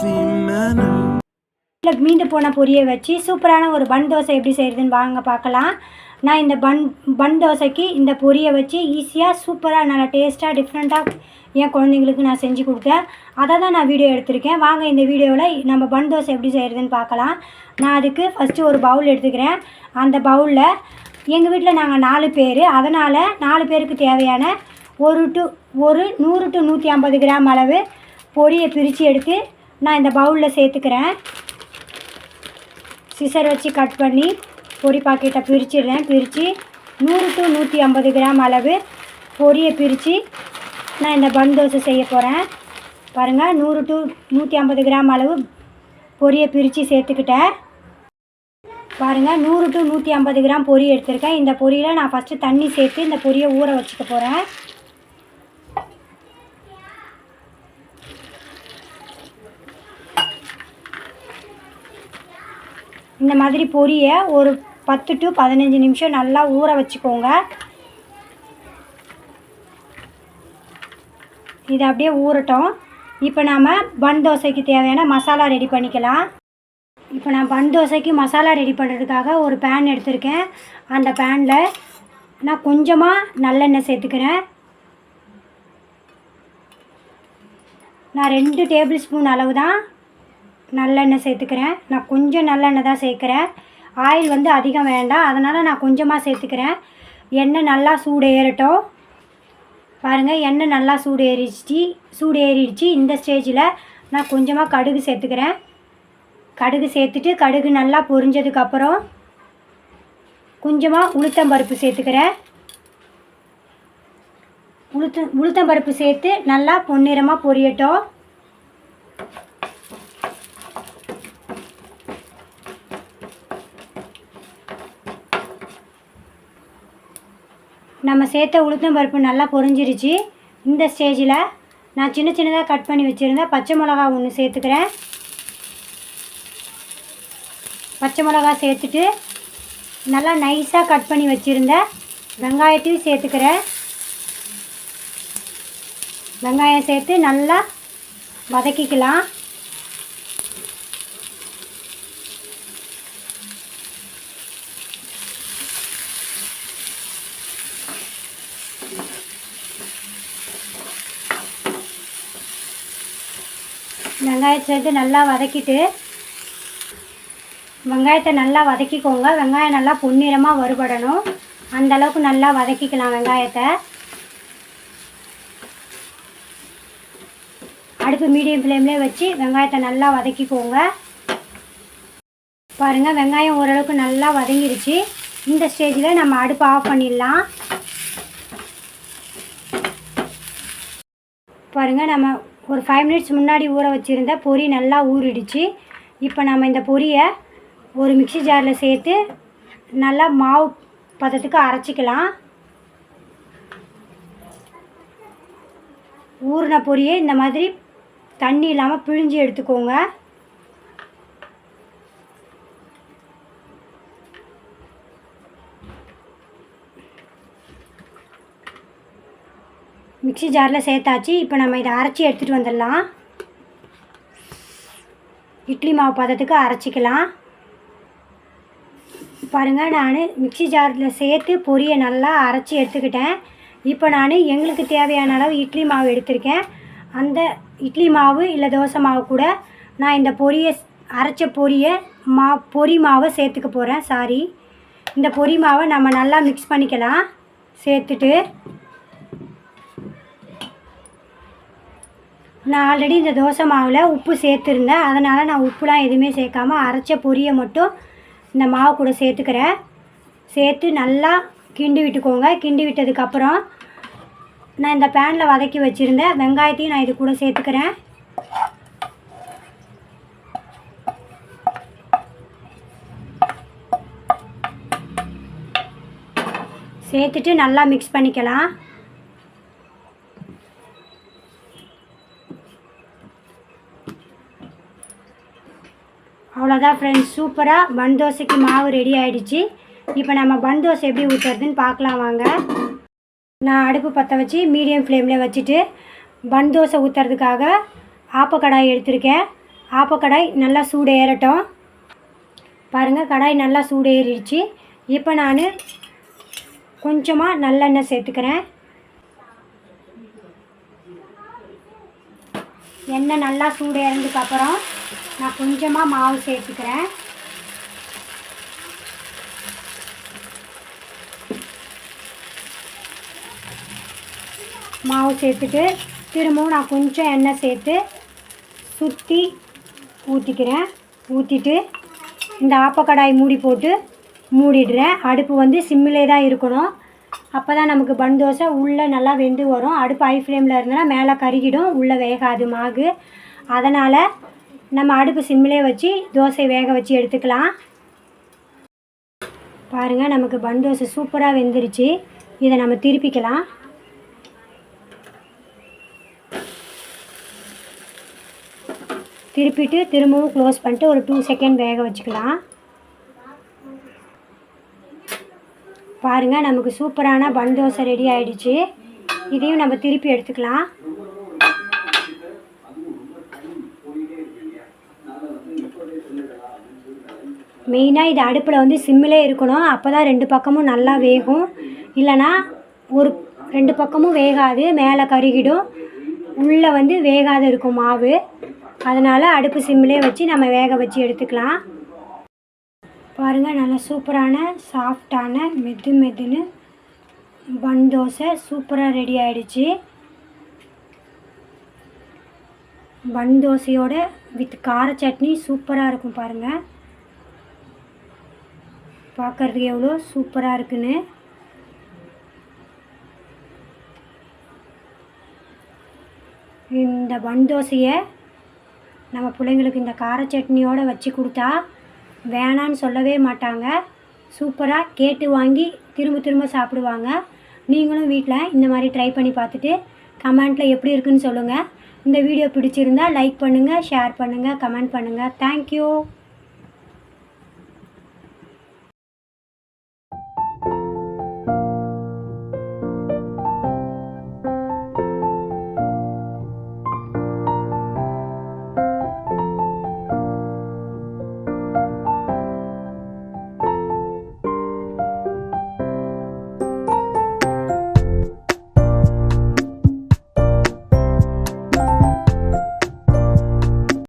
fancy இல்லை போன பொரிய வச்சு சூப்பரான ஒரு பன் தோசை எப்படி செய்கிறதுன்னு வாங்க பார்க்கலாம். நான் இந்த பன் பன் தோசைக்கு இந்த பொரியை வச்சு ஈஸியாக சூப்பராக நல்லா டேஸ்ட்டாக டிஃப்ரெண்ட்டாக என் குழந்தைங்களுக்கு நான் செஞ்சு கொடுத்தேன். அதை தான் நான் வீடியோ எடுத்திருக்கேன். வாங்க இந்த வீடியோவில் நம்ம பன் தோசை எப்படி செய்கிறதுன்னு பார்க்கலாம். நான் அதுக்கு ஃபஸ்ட்டு ஒரு பவுல் எடுத்துக்கிறேன். அந்த பவுலில் எங்கள் வீட்டில் நாங்கள் நாலு பேர். அதனால் நாலு பேருக்கு தேவையான ஒரு டு ஒரு நூறு டு நூற்றி ஐம்பது கிராம் அளவு பொரியை பிரித்து எடுத்து நான் இந்த பவுலில் சேர்த்துக்கிறேன். சிசர் வச்சு கட் பண்ணி பொரி பாக்கெட்டை பிரிச்சிடுறேன். பிரித்து நூறு டு நூற்றி ஐம்பது கிராம் அளவு பொரியை பிரித்து நான் இந்த பன் தோசை செய்ய போகிறேன் பாருங்கள் நூறு டு நூற்றி ஐம்பது கிராம் அளவு பொரியை பிரித்து சேர்த்துக்கிட்டேன். பாருங்கள் நூறு டு நூற்றி ஐம்பது கிராம் பொரி எடுத்திருக்கேன். இந்த பொரியில் நான் ஃபஸ்ட்டு தண்ணி சேர்த்து இந்த பொரியை ஊற வச்சுக்க போகிறேன் இந்த மாதிரி பொரியை ஒரு பத்து டு பதினஞ்சு நிமிஷம் நல்லா ஊற வச்சுக்கோங்க. இது அப்படியே ஊறட்டும். இப்போ நாம் பன் தோசைக்கு தேவையான மசாலா ரெடி பண்ணிக்கலாம். இப்போ நான் பன் தோசைக்கு மசாலா ரெடி பண்ணுறதுக்காக ஒரு பேன் எடுத்திருக்கேன். அந்த பேனில் நான் கொஞ்சமாக நல்லெண்ணெய் சேர்த்துக்கிறேன். நான் ரெண்டு டேபிள் ஸ்பூன் அளவு தான் நல்லெண்ணெய் சேர்த்துக்கிறேன். நான் கொஞ்சம் நல்லெண்ணெய் தான் சேர்க்குறேன். ஆயில் வந்து அதிகம் வேண்டாம். அதனால் நான் கொஞ்சமாக சேர்த்துக்கிறேன். எண்ணெய் நல்லா சூடு ஏறட்டும் பாருங்கள் எண்ணெய் நல்லா சூடு ஏறிடுச்சு சூடு ஏறிடுச்சு இந்த ஸ்டேஜில் நான் கொஞ்சமாக கடுகு சேர்த்துக்கிறேன். கடுகு சேர்த்துட்டு கடுகு நல்லா பொரிஞ்சதுக்கப்புறம் கொஞ்சமாக உளுத்தம்பருப்பு சேர்த்துக்கிறேன். உளுத்த உளுத்தம்பருப்பு சேர்த்து நல்லா பொன்னிறமாக பொரியட்டும். நம்ம சேர்த்த உளுத்தம் பருப்பு நல்லா பொரிஞ்சிருச்சு. இந்த ஸ்டேஜில் நான் சின்ன சின்னதாக கட் பண்ணி வச்சுருந்தேன் பச்சை மிளகா ஒன்று சேர்த்துக்கிறேன். பச்சை மிளகா சேர்த்துட்டு நல்லா நைஸாக கட் பண்ணி வச்சுருந்த வெங்காயத்தையும் சேர்த்துக்கிறேன். வெங்காயம் சேர்த்து நல்லா வதக்கிக்கலாம். வெங்காயம் சேர்த்து நல்லா வதக்கிட்டு வெங்காயத்தை நல்லா வதக்கிக்கோங்க. வெங்காயம் நல்லா பொன்னிறமாக வறுபடணும். அந்த அளவுக்கு நல்லா வதக்கிக்கலாம் வெங்காயத்தை. அடுப்பு மீடியம் ஃப்ளேம்லேயே வச்சு வெங்காயத்தை நல்லா வதக்கிக்கோங்க. பாருங்கள் வெங்காயம் ஓரளவுக்கு நல்லா வதங்கிருச்சு. இந்த ஸ்டேஜில் நம்ம அடுப்பை ஆஃப் பண்ணிடலாம். பாருங்கள் நம்ம ஒரு ஃபைவ் மினிட்ஸ் முன்னாடி ஊற வச்சுருந்த பொரி நல்லா ஊறிடுச்சு. இப்போ நம்ம இந்த பொரியை ஒரு மிக்ஸி ஜாரில் சேர்த்து நல்லா மாவு பதத்துக்கு அரைச்சிக்கலாம். ஊறின பொரியை இந்த மாதிரி தண்ணி இல்லாமல் பிழிஞ்சு எடுத்துக்கோங்க. மிக்ஸி ஜாரில் சேர்த்தாச்சு. இப்போ நம்ம இதை அரைச்சி எடுத்துகிட்டு வந்துடலாம். இட்லி மாவு பதத்துக்கு அரைச்சிக்கலாம். பாருங்கள் நான் மிக்ஸி ஜாரில் சேர்த்து பொரியை நல்லா அரைச்சி எடுத்துக்கிட்டேன். இப்போ நான் எங்களுக்கு தேவையான அளவு இட்லி மாவு எடுத்திருக்கேன். அந்த இட்லி மாவு இல்லை தோசை மாவு கூட நான் இந்த பொரியை அரைச்ச பொரியை மா பொரி மாவை சேர்த்துக்க போகிறேன் சாரி இந்த பொரி மாவை நம்ம நல்லா மிக்ஸ் பண்ணிக்கலாம். சேர்த்துட்டு நான் ஆல்ரெடி இந்த தோசை மாவில் உப்பு சேர்த்துருந்தேன். அதனால் நான் உப்புலாம் எதுவுமே சேர்க்காம அரைச்ச பொரியை மட்டும் இந்த மாவு கூட சேர்த்துக்கிறேன். சேர்த்து நல்லா கிண்டி விட்டுக்கோங்க. கிண்டி விட்டதுக்கப்புறம் நான் இந்த பேனில் வதக்கி வச்சுருந்தேன் வெங்காயத்தையும் நான் இது கூட சேர்த்துக்கிறேன். சேர்த்துட்டு நல்லா மிக்ஸ் பண்ணிக்கலாம். அவ்வளோதான் ஃப்ரெண்ட்ஸ் சூப்பராக பன் தோசைக்கு மாவு ரெடி ஆகிடுச்சு இப்போ நம்ம பன் தோசை எப்படி ஊற்றுறதுன்னு பார்க்கலாம் வாங்க. நான் அடுப்பு பற்ற வச்சு மீடியம் ஃப்ளேமில் வச்சுட்டு பன் தோசை ஊற்றுறதுக்காக ஆப்பக்கடாய் எடுத்திருக்கேன். ஆப்பக்கடாய் நல்லா சூடு ஏறட்டும். பாருங்கள் கடாய் நல்லா சூடு ஏறிடுச்சு. இப்போ நான் கொஞ்சமாக நல்லெண்ணெய் சேர்த்துக்கிறேன். எண்ணெய் நல்லா சூடு இறந்ததுக்கு நான் கொஞ்சமாக மாவு சேர்த்துக்கிறேன். மாவு சேர்த்துட்டு திரும்பவும் நான் கொஞ்சம் எண்ணெய் சேர்த்து சுற்றி ஊற்றிக்கிறேன் ஊற்றிட்டு இந்த ஆப்பக்கடாய் மூடி போட்டு மூடிடுறேன். அடுப்பு வந்து சிம்மிலே தான் இருக்கணும். அப்போ தான் நமக்கு பன் தோசை உள்ளே நல்லா வெந்து வரும். அடுப்பு ஹை ஃப்ளேமில் இருந்தனா மேலே கருகிடும். உள்ளே வேகாது மாகு அதனால் நம்ம அடுப்பு சிம்மிலே வச்சு தோசை வேக வச்சு எடுத்துக்கலாம். பாருங்கள் நமக்கு பன் தோசை சூப்பராக வெந்துருச்சு. இதை நம்ம திருப்பிக்கலாம். திருப்பிட்டு திரும்பவும் க்ளோஸ் பண்ணிட்டு ஒரு டூ செகண்ட் வேக வச்சுக்கலாம். பாருங்கள் நமக்கு சூப்பரான பன் தோசை ரெடி ஆகிடுச்சு இதையும் நம்ம திருப்பி எடுத்துக்கலாம். மெயினாக இது அடுப்பில் வந்து சிம்மிலே இருக்கணும். அப்போ தான் ரெண்டு பக்கமும் நல்லா வேகும். இல்லைன்னா ஒரு ரெண்டு பக்கமும் வேகாது. மேலே கருகிடும். உள்ளே வந்து வேகாத இருக்கும் மாவு. அதனால் அடுப்பு சிம்மிலே வச்சு நம்ம வேக வச்சு எடுத்துக்கலாம். பாருங்கள் நல்லா சூப்பரான சாஃப்டான மெது மெதுன்னு பன் தோசை சூப்பராக ரெடி ஆகிடுச்சு பன் தோசையோட வித் கார சட்னி சூப்பராக இருக்கும் பாருங்கள் பார்க்கறதுக்கு எவ்வளோ சூப்பராக இருக்குன்னு. இந்த பன் தோசையை நம்ம பிள்ளைங்களுக்கு இந்த கார சட்னியோடு வச்சு கொடுத்தா வேணான்னு சொல்லவே மாட்டாங்க. சூப்பராக கேட்டு வாங்கி திரும்ப திரும்ப சாப்பிடுவாங்க. நீங்களும் வீட்டில் இந்த மாதிரி ட்ரை பண்ணி பார்த்துட்டு கமெண்ட்டில் எப்படி இருக்குன்னு சொல்லுங்கள் இந்த வீடியோ பிடிச்சிருந்தா லைக் பண்ணுங்கள் ஷேர் பண்ணுங்கள் கமெண்ட் பண்ணுங்கள் தேங்க்யூ